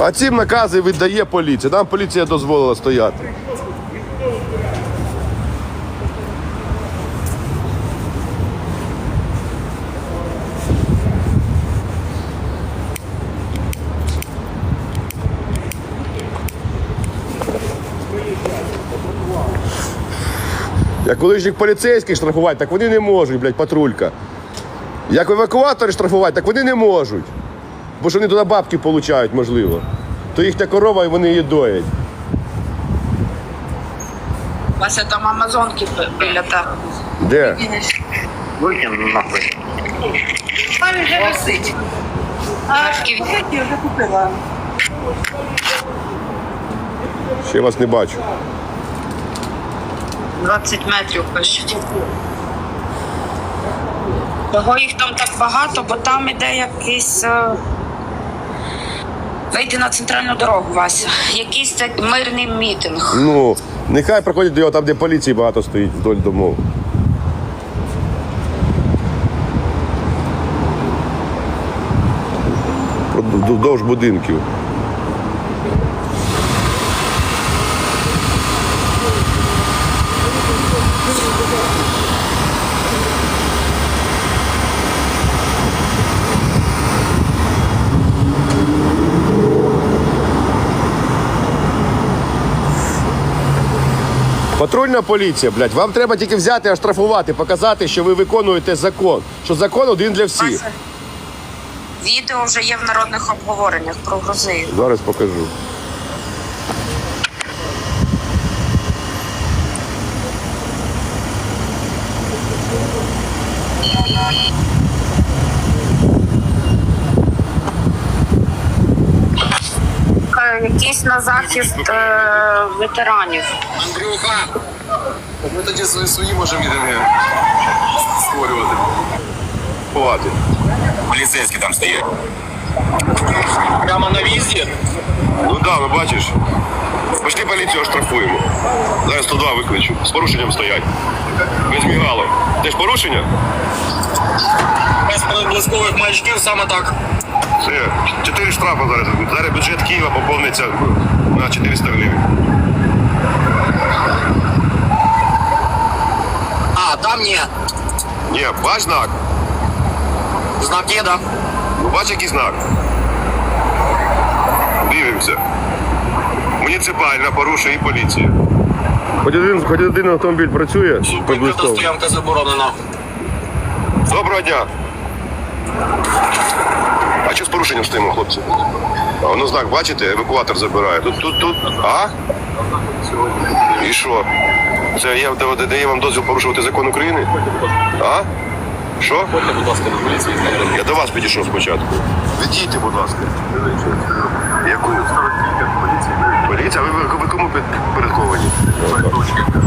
А ці накази віддає поліція. Нам поліція дозволила стояти. Як колишніх поліцейських штрафувати, так вони не можуть, блядь, патрулька. Як евакуатори штрафувати, так вони не можуть. Бо ж вони туди бабки получають, можливо. То їхня корова і вони її доять. Вася, там амазонки біля тебе. Де? Выкинь нахуй. Там вже висить. Я вже купила. Ще вас не бачу. 20 метрів пишуть. Того їх там так багато, бо там іде якийсь. е, Вийди на центральну дорогу, Вася. Якийсь так мирний мітинг. Ну, нехай проходять до його там, де поліції багато стоїть вдоль домов. Вдовж будинків. Патрульна поліція, блядь, вам треба тільки взяти, оштрафувати, показати, що ви виконуєте закон. Що закон один для всіх. Вася, Відео вже є в народних обговореннях про Грузію. Зараз покажу. Якийсь на захист е, ветеранів. Андрюха! Ми тоді свої, свої можемо мітинги створювати. Ховати. Поліцейські там стоять. Прямо на в'їзді? Ну да, ну бачиш. Пошли поліцію оштрафуємо. Зараз 102 викличу. З порушенням стоять. Без мігало. Теж порушення? Без проблискових маячків саме так. Це 4 штрафи зараз. Зараз бюджет Києва поповниться на 400 гривень. А, там ні. Ні, бач знак. Знак є, да? Ну бач який знак. Дивимося. Муніципальна порушує і поліція. Хоч один, хоч один автомобіль працює Зупинка та стоянка заборонена. Доброго дня. А що з порушенням стоїмо, хлопці? А воно знак, бачите, евакуатор забирає. Тут, тут, тут. А? І що? Це дає- дає вам дозвіл порушувати закон України? А? Що? Ходьте, будь ласка, до поліції. Я до вас підійшов спочатку. Відійте, будь ласка. Яку? Поліція? Ви, ви, ви кому підпорядковані?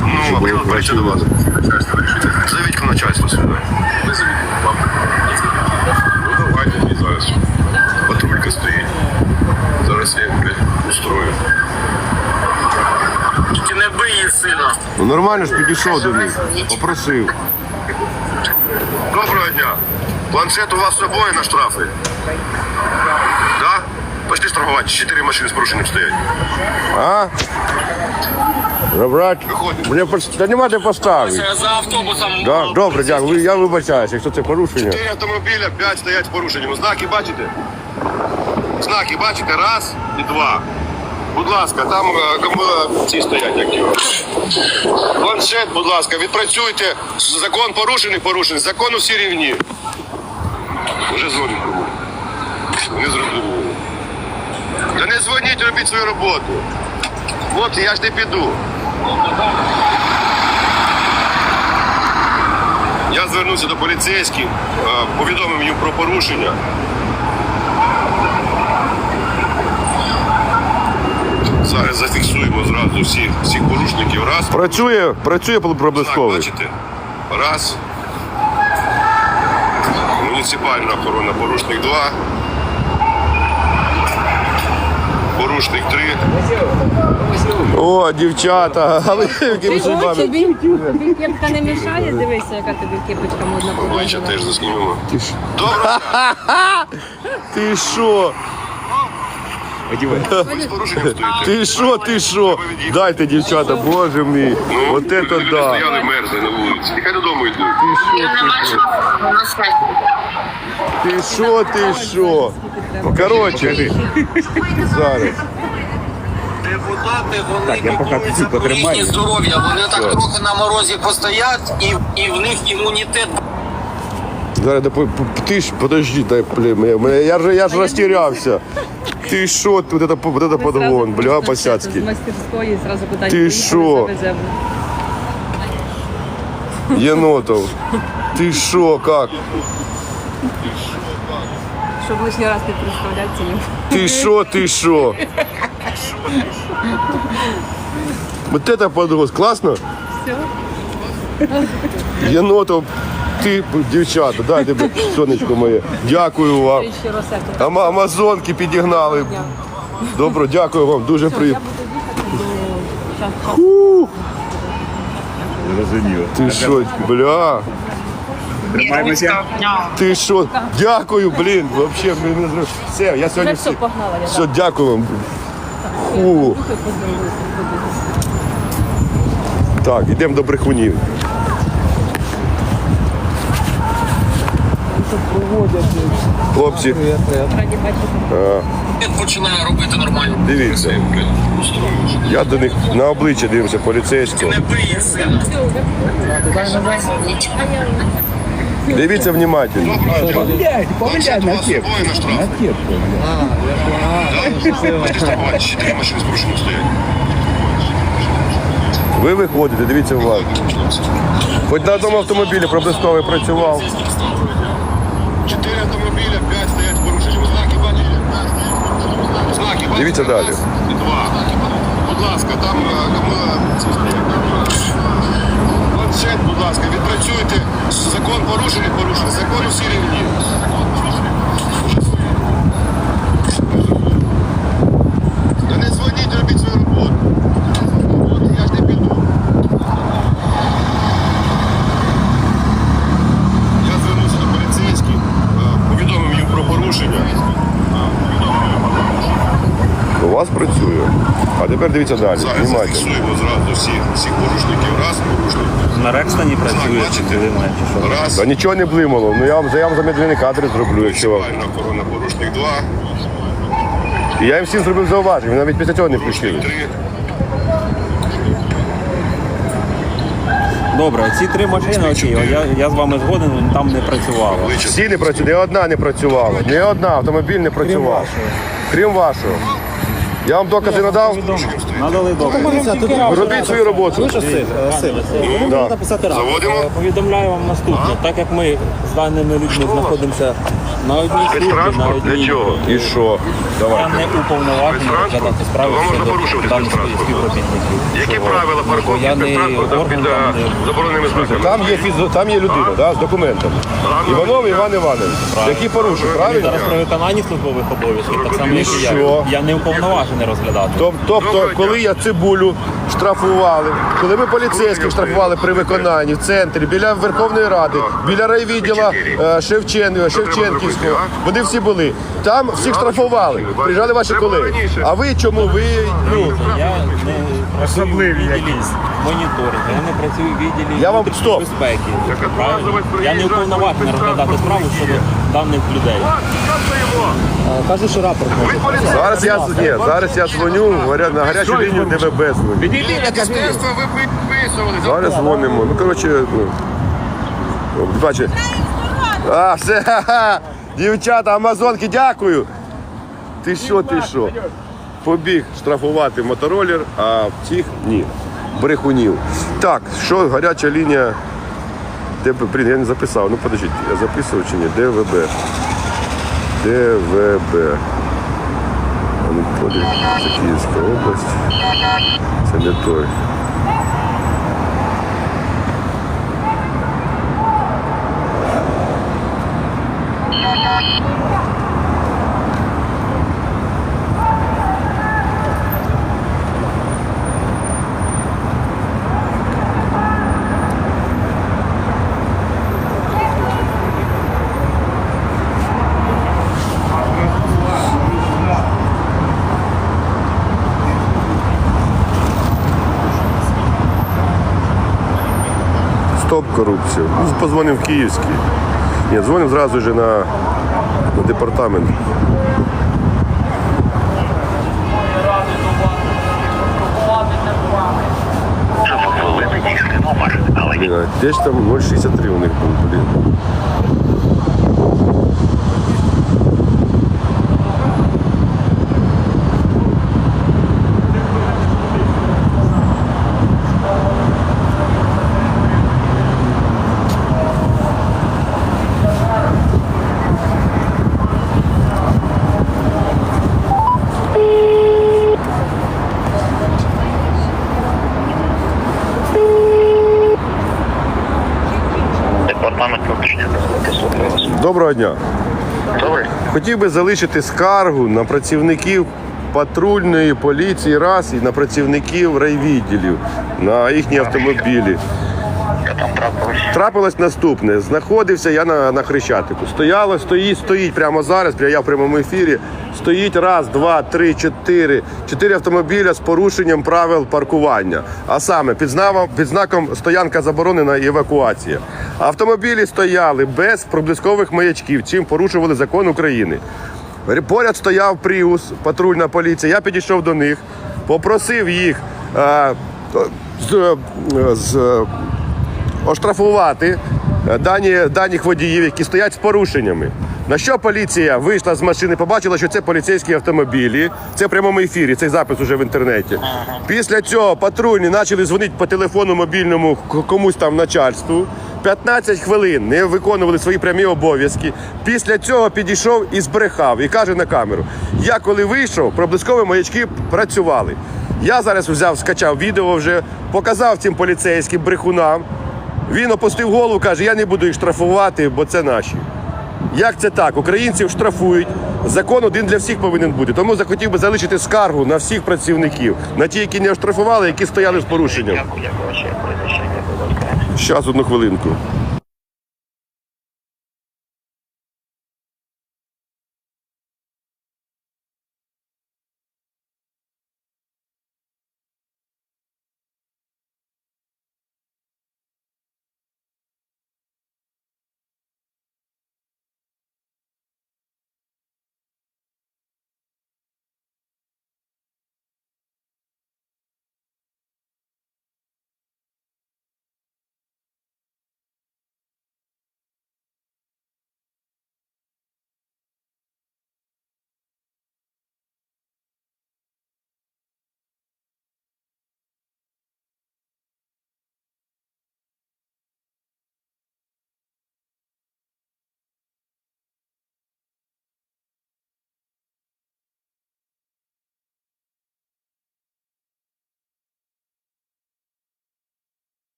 Ну, а я до вас. Зовіть начальство сюди. Ну давайте мені зараз. Патрулька стоїть. Зараз я блядь, устрою. Тільки не бий її сильно. Ну нормально ж підійшов до них. Попросив. Доброго дня. Планшет у вас з собою на штрафи? Да? Пошли штрафувати. Чотири машини з порушенням стоять. А? Забрати. Мені пос- Та нема де поставити. За автобусом. Да, добре, дякую. Я вибачаюся, якщо це порушення. Чотири автомобіля, п'ять стоять з порушенням. Знаки бачите? Знаки бачите? Раз і два. Будь ласка, там е, е, ці стоять як його. Планшет, будь ласка, відпрацюйте. Закон порушений, порушений. Закону всі рівні. Вже дзвонить. Не зрозуміло. Та не дзвоніть, робіть свою роботу. Хлопці, я ж не піду. Я звернувся до поліцейських, е, повідомив їм про порушення. Зараз зафіксуємо зразу всіх, всіх порушників. Раз. Працює, працює Знак, проблисковий. бачите? Раз. Муніципальна охорона порушник два. Порушник три. О, дівчата, а ви? Тобі тобі кепка не мішає? Дивися, яка тобі кепочка модна Обличчя побачила. теж заснімемо. Добре. Ти що? Ви з порушенням стоїте. Ти що, ти що? Дайте, дівчата, боже мій. От це да. стояли, мерзли на вулиці. Нехай додому йдуть. Ти що, ти що? Коротше, зараз. Депутати, вони про їхнє здоров'я. Вони так трохи на морозі постоять, і, і в них імунітет Зараз, да, по- по- ти ж, подожди, дай, блин, мене- мене- я ж, я ж розтірявся. Ти що, вот это, вот это подгон, бля, З босяцький. мастерської зразу питання. Ти поїхали, що? завеземо. Єнотов. Ти що, як? Щоб лишній раз не представлятися їм. Ти що, ти що? Вот это подгон, класно? Все. Єнотов, ти, дівчата, дай тебе, сонечко моє. Дякую вам. Ама- Амазонки підігнали. Добре, дякую вам, дуже приємно. Ти що, бля? Ти що? Дякую, блін. Вообще, блін, не зрозумів. Все, я сьогодні все, всі. погнала я. Все, дякую вам. Фу. Так, йдемо до брехунів. Хлопці, Раді бачити. починає робити нормально. дивіться. Я до них на обличчя дивився поліцейського. Дивіться внимательно. Собою на штраф. На кепку. Ви виходите, дивіться уважно. Хоч на одному автомобілі проблисковий працював. Чотири автомобіля, п'ять стоять в порушенням. Ви Знаки бачите? Знаки бачите? Дивіться далі. Два. Будь ласка, там е, Камила ці. Планшет, будь ласка, відпрацюйте. Закон порушений, порушений. Закон усі рівні. Та не дзвоніть, робіть свою роботу. От Я ж не піду. Я звернувся до поліцейських, е, повідомив їм про порушення. Е, повідомив їм про порушення. У вас працює. А тепер дивіться далі. Зараз Внимательно. зафіксуємо зразу всіх, всіх порушників. Раз, порушник. На Рекстоні працює чи блимає, чи що? Раз. Та нічого не блимало. Ну я вам я вам замедлений кадри зроблю, якщо вам. Правильно, охорона порушник. Два, І я їм всім зробив зауваження, ви навіть після цього не включили. три. Добре, ці три машини, окей, я, я з вами згоден, вони там не працювали. Всі не працювали, ні одна не працювала. Ні одна автомобіль не працював. Крім вашого. Я вам докази надав. Надали докази. Робіть свою роботу. Да. Заводимо. Е, Повідомляю вам наступне. Так як ми з даними людьми знаходимося на одній службі, на одній І що? я не уповноважений розглядати справи щодо даних співробітників. Які правила ну, парковки Я не під там, е, забороненими знаками? Там є фізо, там є людина, да, з документами. Іванов Іван Іванович, який порушив, правильно? зараз при виконанні службових обов'язків, так само як і я. Я не уповноважений розглядати. Тоб- Тобто, коли я цибулю штрафували, коли ми поліцейських штрафували при виконанні в центрі, біля Верховної Ради, біля райвідділа е, Шевчен, Шевченківського, вони всі були. Там всіх штрафували. Приїжджали ваші колеги. А ви чому? Ви ну Я не в відділі моніторингу, я не працюю в відділі Я вам- внутрішньої стоп. безпеки. Правильно? Я не уповноважений розглядати справу щодо даних людей. Кажу, що рапорт може. зараз я ні, зараз я дзвоню говоря, на гарячу лінію ДВБ дзвоню. Міністерство ви виписували. Зараз дзвонимо. Ну коротше, ну, ну, бачите. А, все, ха-ха. дівчата, амазонки, дякую. Ти що, ти що? Побіг штрафувати моторолер, а цих ні. Брехунів. Так, що гаряча лінія. Де, блін, я не записав. Ну подождіть, я записував чи ні? ДВБ. ДВБ. Подивіться, це Київська область. Це. Стоп корупцію. Ну, Позвонив в Київський. Ні, дзвонив зразу вже на, на департамент. Блін, а де ж там 063 у них був, блін. Доброго дня. Добре. Хотів би залишити скаргу на працівників патрульної поліції раз і на працівників райвідділів на їхні автомобілі. Трапилось. Трапилось наступне. Знаходився я на, на Хрещатику. Стояло, стоїть, стоїть прямо зараз, я в прямому ефірі. Стоїть раз, два, три, чотири. Чотири автомобіля з порушенням правил паркування. А саме під, знаком, під знаком стоянка заборонена і евакуація. Автомобілі стояли без проблискових маячків, чим порушували закон України. Поряд стояв Пріус, патрульна поліція. Я підійшов до них, попросив їх е, з, з, оштрафувати е, дані, даних водіїв, які стоять з порушеннями. На що поліція вийшла з машини, побачила, що це поліцейські автомобілі. Це в прямому ефірі, цей запис уже в інтернеті. Після цього патрульні почали дзвонити по телефону мобільному комусь там начальству. 15 хвилин не виконували свої прямі обов'язки. Після цього підійшов і збрехав і каже на камеру: я коли вийшов, проблискові маячки працювали. Я зараз взяв, скачав відео вже, показав цим поліцейським брехунам. Він опустив голову, каже: я не буду їх штрафувати, бо це наші. Як це так? Українців штрафують. Закон один для всіх повинен бути. Тому захотів би залишити скаргу на всіх працівників, на ті, які не оштрафували, які стояли з порушенням. Щас одну хвилинку.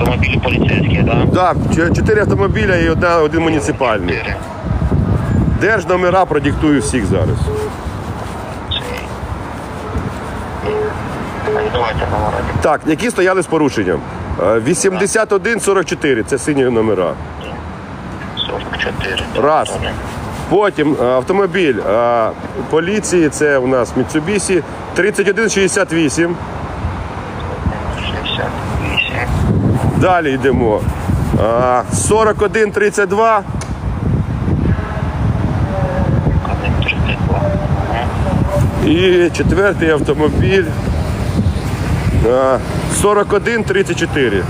Автомобілі поліцейські, так? Так, ч- чотири автомобіля і одна, один муніципальний. Чотири. Держномера продиктую всіх зараз. Давайте номера. Так, які стояли з порушенням? Е, 8144 це сині номера. 44. Раз. Потім е, автомобіль е, поліції, це у нас Mitsubishi 3168. 68. Далі йдемо. Е, 4132. 32. І четвертий автомобіль. е, 4134.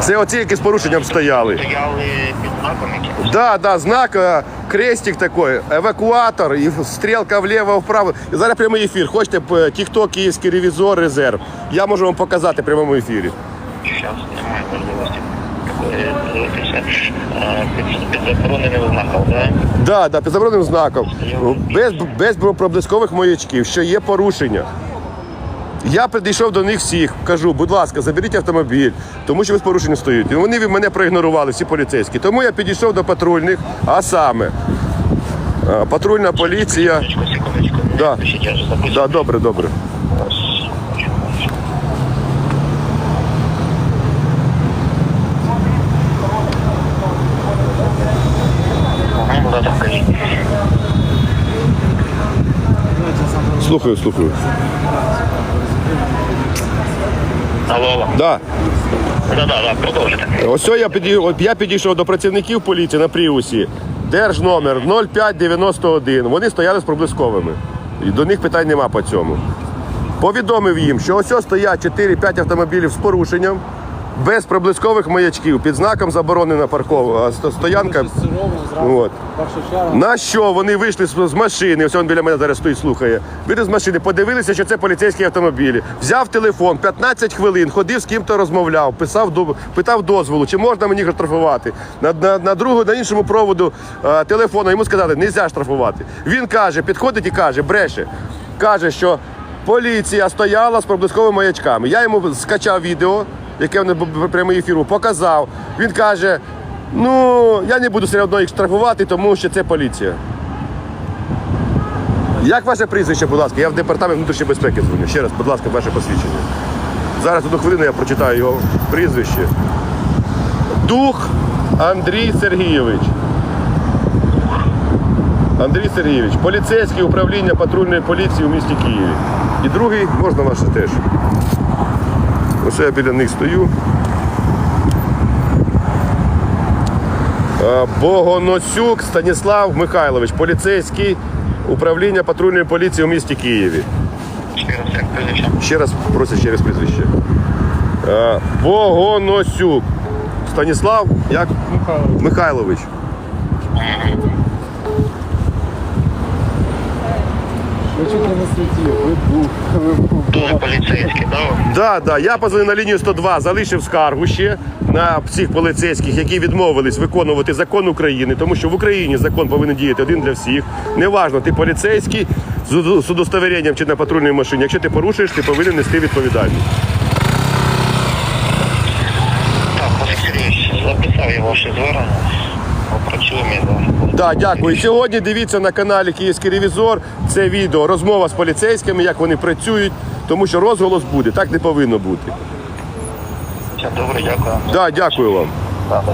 Це оці, які з порушенням стояли. Стояли під знаком якимось? Да, да, знак, е, крестик такой, евакуатор, і стрілка вліво, вправо. І зараз прямий ефір. Хочете п- TikTok, Київський ревізор, резерв. Я можу вам показати в прямому ефірі. Зараз немає можливості дивитися. Е, Під, під забороненим знаком, так? Да, да, під забороненим знаком. Без, без проблискових маячків, що є порушення. Я підійшов до них всіх, кажу, будь ласка, заберіть автомобіль, тому що ви з порушенням стоїть. І вони мене проігнорували, всі поліцейські. Тому я підійшов до патрульних, а саме е, патрульна поліція. Да. Да, добре, добре. Слухаю, слухаю. Алло, алло. Да. Да, да, да, продовжуйте. Ось я підійшов, я підійшов до працівників поліції на Пріусі. Держ номер 0591. Вони стояли з проблисковими. І до них питань нема по цьому. Повідомив їм, що ось ось стоять 4-5 автомобілів з порушенням, без проблискових маячків, під знаком заборонена паркова стоянка. От. На що вони вийшли з машини? Ось він біля мене зараз стоїть, слухає. Вийшли з машини, подивилися, що це поліцейські автомобілі. Взяв телефон, 15 хвилин, ходив з ким-то розмовляв, писав питав дозволу, чи можна мені штрафувати. На, на, на другу, на іншому проводу е, телефону йому сказали, не можна штрафувати. Він каже, підходить і каже, бреше. Каже, що поліція стояла з проблисковими маячками. Я йому скачав відео, яке вони прямий ефіру, показав. Він каже. Ну, я не буду все одно їх штрафувати, тому що це поліція. Як ваше прізвище, будь ласка? Я в департамент внутрішньої безпеки дзвоню. Ще раз, будь ласка, ваше посвідчення. Зараз одну хвилину я прочитаю його прізвище. Дух Андрій Сергійович. Андрій Сергійович, поліцейське управління патрульної поліції у місті Києві. І другий, можна ваше теж. Ось я біля них стою. Е, Богоносюк Станіслав Михайлович, поліцейський управління патрульної поліції у місті Києві. Ще раз, як прізвище. Ще раз просить через прізвище. Е, Богоносюк Станіслав як? Михайлович. Дуже поліцейський, да? Да, да. Я позвонив на лінію 102, залишив скаргу ще на всіх поліцейських, які відмовились виконувати закон України, тому що в Україні закон повинен діяти один для всіх. Неважно, ти поліцейський з з удостоверенням чи на патрульній машині. Якщо ти порушуєш, ти повинен нести відповідальність. Так, Сергійович, записав я ваше звернення. Опрацюємо його. Да, дякую. І Сьогодні дивіться на каналі Київський ревізор. Це відео розмова з поліцейськими, як вони працюють, тому що розголос буде. Так не повинно бути. Все добре, дякую. Да, дякую вам. Так.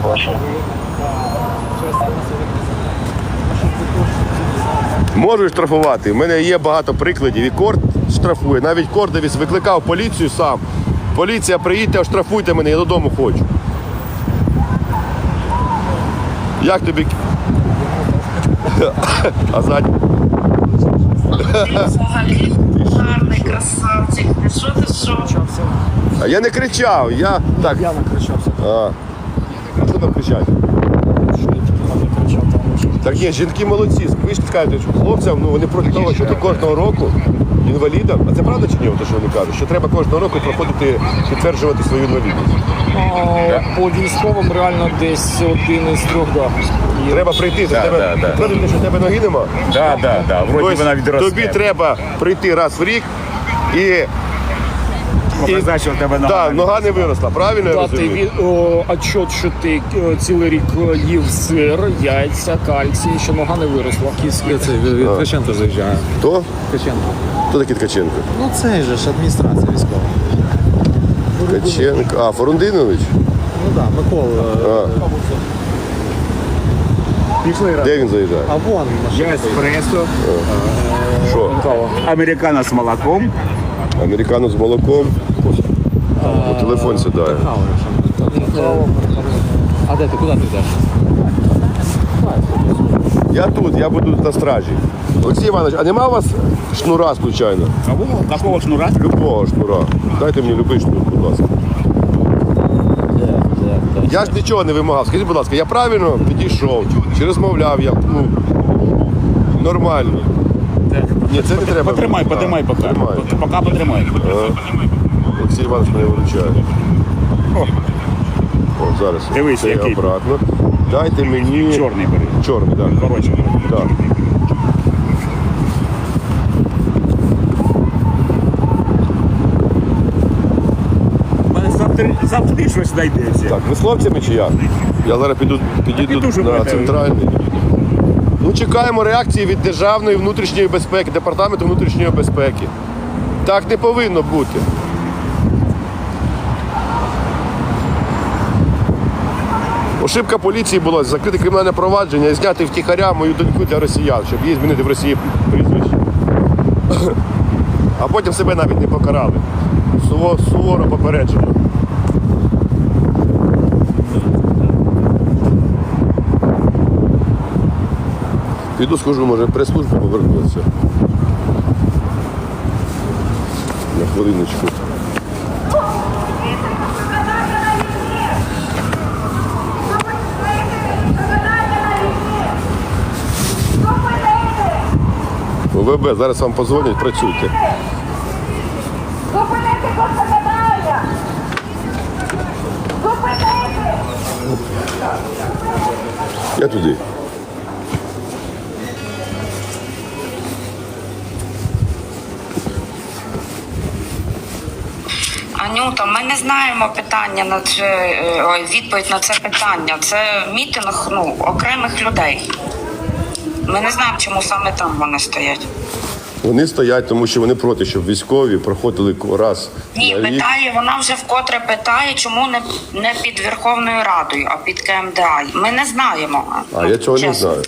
Можу штрафувати. У мене є багато прикладів. І корд штрафує. Навіть кордовість викликав поліцію сам. Поліція, приїдьте, оштрафуйте мене, я додому хочу. Як тобі? А ззаді? Взагалі гарний красавчик. Ти що ти що? А я не кричав, я так. Я накричався. А, а що там кричать? Так ні, жінки молодці. Ви ж скажете, що хлопцям ну, вони проти того, що ти кожного року інвалідам. А це правда чи ні, те, що вони кажуть? Що треба кожного року проходити, підтверджувати свою інвалідність. По військовим реально десь один із трьох да. Треба прийти, за тебе підтвердити, що в тебе ноги нема. Да, да, да. Вроді вона відросте. тобі треба прийти раз в рік і Показати, що в тебе нога. да, нога не виросла. Правильно я Дати розумію? від, о, отчет, що ти е, цілий рік е, їв сир, яйця, кальцій, що нога не виросла. Це від Ткаченка заїжджає. Хто? Ткаченко. Хто такий Ткаченко? Ну це же ж адміністрація військова. Ткаченко. А, Форундинович? Ну так, Микола. А, Пішли раз. де він заїжджає? А вон Я еспресо, Що? американо з молоком. Американо з молоком. О, телефон сідає. А де ти куди ти йдеш? Я тут, я буду на стражі. Олексій Іванович, а нема у вас шнура, случайно? Кого? Какого шнура? Любого шнура. Дайте мені любий шнур, будь ласка. Я ж нічого не вимагав. Скажіть, будь ласка, я правильно підійшов, чи розмовляв я, ну, нормально. Ні, це не треба. Потримай, потримай поки. Поки потримай. Олексій Іванович мене виручає. О, зараз. Дивись, Це який. обратно. Дайте мені. Чорний бери. Чорний, так. Коротше. Так. завжди, завжди щось знайдеться. Так, ви з хлопцями чи як? Я зараз піду, підійду на мене- центральний. Ну, чекаємо реакції від Державної внутрішньої безпеки, Департаменту внутрішньої безпеки. Так не повинно бути. Ошибка поліції була закрити кримінальне провадження і зняти втіхаря мою доньку для росіян, щоб її змінити в Росії прізвище. А потім себе навіть не покарали. Суво- Суворо попереджено. Піду схожу, може, прес-службу повернутися. На хвилиночку. ВБ, зараз вам позвонять, працюйте. Зупинити Костакадая! Зупинити! Я туди. Анюта, ми не знаємо питання на це е, ой, відповідь на це питання. Це мітинг ну, окремих людей. Ми не знаємо, чому саме там вони стоять. Вони стоять, тому що вони проти, щоб військові проходили раз Ні, на рік. питає, вона вже вкотре питає, чому не, не під Верховною Радою, а під КМДА. Ми не знаємо. А я цього не чесно. знаю.